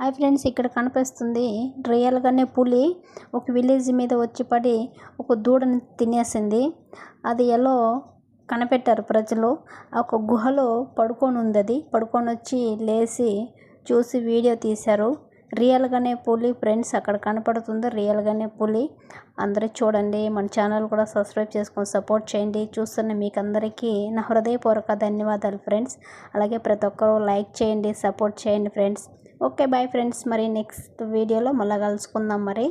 Hi friends ఇక్కడ కనిపిస్తుంది రియల్గానే పులి. ఒక విలేజ్ మీద వచ్చి పడి ఒక దూడని తినేసింది. అది ఎలా కనిపెట్టారు ప్రజలు? ఒక గుహలో పడుకొని ఉంది అది. పడుకొని వచ్చి లేచి చూసి వీడియో తీశారు. రియల్గానే పులి ఫ్రెండ్స్ అక్కడ కనపడుతుంది. రియల్గానే పులి అందరూ చూడండి. మన ఛానల్ కూడా సబ్స్క్రైబ్ చేసుకొని సపోర్ట్ చేయండి. చూస్తున్న మీకు అందరికీ నా హృదయపూర్వక ధన్యవాదాలు ఫ్రెండ్స్. అలాగే ప్రతి ఒక్కరూ లైక్ చేయండి సపోర్ట్ చేయండి ఫ్రెండ్స్. Okay bye friends. మరి నెక్స్ట్ వీడియోలో మళ్ళీ కలుసుకుందాం మరి.